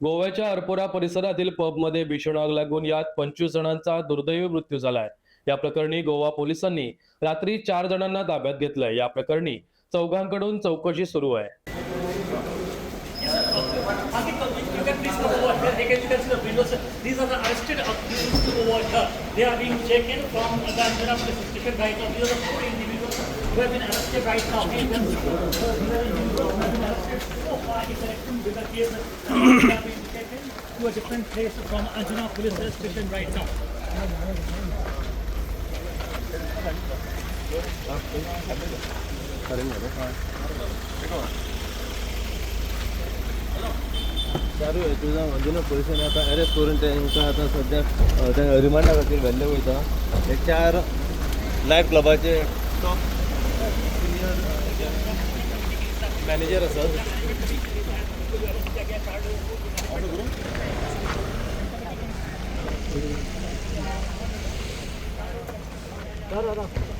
गोव्याच्या अर्पोरा परिसरातील पबमध्ये भीषण आग लागून यात पंचवीस जणांचा दुर्दैवी मृत्यू झालाय या प्रकरणी गोवा पोलिसांनी रात्री चार जणांना ताब्यात घेतलंय या प्रकरणी चौघांकडून चौकशी सुरू आहे to a different place from Anjana police station right now. चालू आहे. तुझा म्हणजे पोलिसांनी आता अरेस्ट करून त्यांका आता सध्या त्या रिमांडा खातीर व्हेल्ले वयता हे चार नायट क्लबाचे मॅनेजर Dar adam.